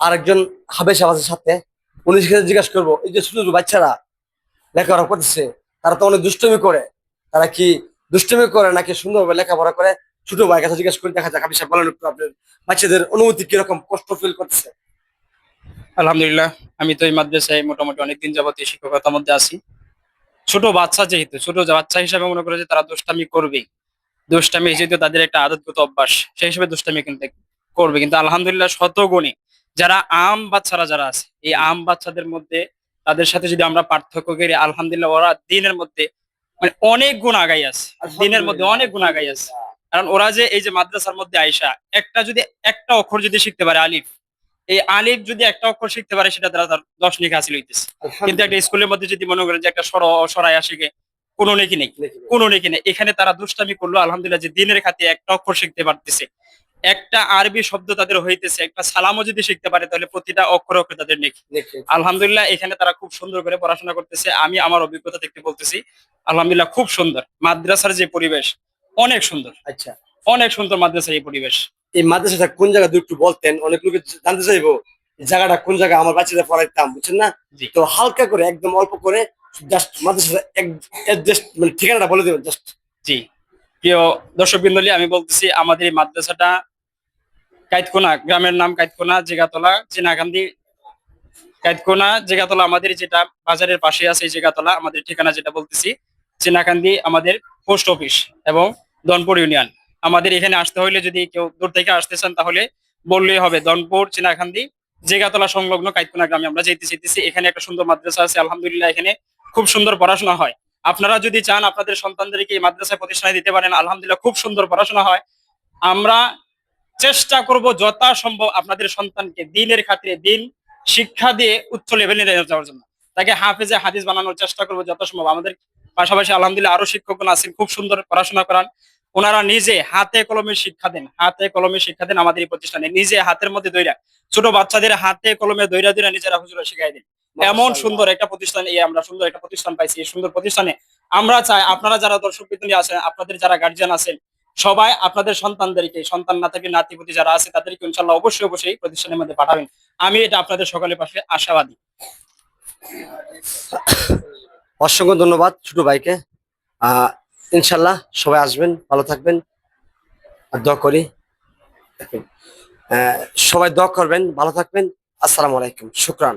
আরেকজন হাবেশ আবাসের সাথে, উনি সেখানে জিজ্ঞাসা করব, এই যে ছোট ছোট বাচ্চারা লেখাপড়া করতেছে, তারা তো অনেক দুষ্টমি করে। তারা কি দুষ্টমি করে নাকি সুন্দরভাবে লেখাপড়া করে? ছোট ভাই কাছে জিজ্ঞাসা করে, দেখা যাক, হাবিব সাহেব, বলেন একটু আপনার বাচ্চাদের অনুভূতি কীরকম, কষ্ট ফিল করতেছে? আলহামদুলিল্লাহ, আমি তো এই মাদ্রাসায় মোটামুটি অনেকদিন যাবত এই শিক্ষকতার মধ্যে আছি। ছোট বাচ্চা যেহেতু, ছোট বাচ্চা হিসাবে মনে করে যে তারা দুষ্টামি করবেই। দুষ্টামি যেহেতু তাদের একটা আদতগত অভ্যাস, সেই হিসেবে দুষ্টামি কিন্তু করবে কিন্তু আলহামদুলিল্লাহ শতগুণে। যারা আম বাচ্চারা যারা আছে এই আম বাচ্চাদের মধ্যে তাদের সাথে যদি আমরা পার্থক্য করি আলহামদুলিল্লাহ ওরা দিনের মধ্যে মানে অনেক গুণ আগাই আছে। দিনের মধ্যে অনেক গুণ আগাই আছে। কারণ ওরা যে এই যে মাদ্রাসার মধ্যে আইসা একটা যদি একটা অক্ষর যদি শিখতে পারে আলিফ এই আলিফ যদি একটা অক্ষর শিখতে পারে সেটা তারা তার দশ নেকি হাসিল হইতেছে। কিন্তু একটা স্কুলের মধ্যে যদি মনে করেন যে একটা সর সরাই আসে গে, কোনো নেকি নেই। কোনো নেকি নেই। এখানে তারা দুষ্টামি করল আলহামদুলিল্লাহ যে দিনের খাতে একটা অক্ষর শিখতে পারতেছে। একটা আরবি শব্দ তাদের হইতেছে একটা সালামও যদি শিখতে পারে তাহলে প্রতিটা অক্ষর অক্ষর তাদের নেকি। আলহামদুলিল্লাহ এখানে তারা খুব সুন্দর করে পড়াশোনা করতেছে। আমি আমার অভিজ্ঞতা থেকে বলতেছি আলহামদুলিল্লাহ খুব সুন্দর। মাদ্রাসার যে পরিবেশ অনেক সুন্দর। আচ্ছা। অনেক সুন্দর মাদ্রাসার এই পরিবেশ। এই মাদ্রাসাটা কোন জায়গা একটু বলতেন অনেক লোকে জানতে চাইব জায়গাটা কোন জায়গা আমার বাচ্চাদের পড়াইতাম বুঝছেন না। তো হালকা করে একদম অল্প করে জাস্ট মাদ্রাসাটা জাস্ট মানে ঠিকানাটা বলে দেবেন জাস্ট জি। প্রিয় দর্শক বিন্দলী আমি বলতেছি আমাদের এই মাদ্রাসাটা কাইতকোনা গ্রামের নাম কাইতকোনা জেগাতলা চিনাকান্দি কাইতকোনা জেগাতলা আমাদের যেটা বাজারের পাশে আছে জেগাতলা, আমাদের ঠিকানা যেটা বলতেছি চিনাকান্দি আমাদের পোস্ট অফিস এবং দনপুর ইউনিয়ন। আমাদের এখানে আসতে হলে যদি কেউ দূর থেকে আসতে চান, তাহলে বললেই হবে, দনপুর চিনাকান্দি জেগাতলা সংলগ্ন কাইতকোনা গ্রামে আমরা যেতে চাইতেছি। এখানে একটা সুন্দর মাদ্রাসা আছে, আলহামদুলিল্লাহ এখানে খুব সুন্দর পড়াশোনা হয়। আপনারা যদি চান, আপনাদের সন্তানদেরকে এই মাদ্রাসায় প্রতিষ্ঠানে দিতে পারেন, আলহামদুলিল্লাহ খুব সুন্দর পড়াশোনা হয়। আমরা চেষ্টা করব যথাসম্ভব আপনাদের সন্তানকে দিনের খাতিরে দিন শিক্ষা দিয়ে উচ্চ লেভেলে নিয়ে যাওয়ার জন্য। তাকে হাফেজে হাদিস বানানোর চেষ্টা করব যথাসম্ভব। আমাদের পাশাপাশি আলহামদুলিল্লাহ আরও শিক্ষকগণ আছেন খুব সুন্দর পড়াশোনা করান। ওনারা নিজে হাতে কলমে শিক্ষা দেন হাতে কলমে শিক্ষা দেন আমাদের এই প্রতিষ্ঠানে। নিজে হাতের মধ্যে দৈরা ছোট বাচ্চাদের হাতে কলমে দৈরা দৈরা নিজেরা হুজুরা শিখাই দেন। এমন সুন্দর একটা প্রতিষ্ঠান এই আমরা সুন্দর একটা প্রতিষ্ঠান পাইছি। এই সুন্দর প্রতিষ্ঠানে আমরা চাই আপনারা যারা দর্শক বিন্দু আছেন আপনাদের যারা গার্জিয়ান আছেন সবাই আপনাদের সন্তানদেরকে, সন্তান না থাকলে নাতিপতি যারা আছে, তাদেরকে ইনশাল্লাহ অবশ্যই অবশ্যই প্রতিষ্ঠানের মধ্যে পাঠাবেন। আমি এটা আপনাদের সকলের পাশে আশাবাদী। অসংখ্য ধন্যবাদ ছোট ভাইকে। ইনশাল্লাহ সবাই আসবেন, ভালো থাকবেন। আর দোয়া করি। সবাই দোয়া করবেন, ভালো থাকবেন। আসসালামু আলাইকুম, শুক্রান।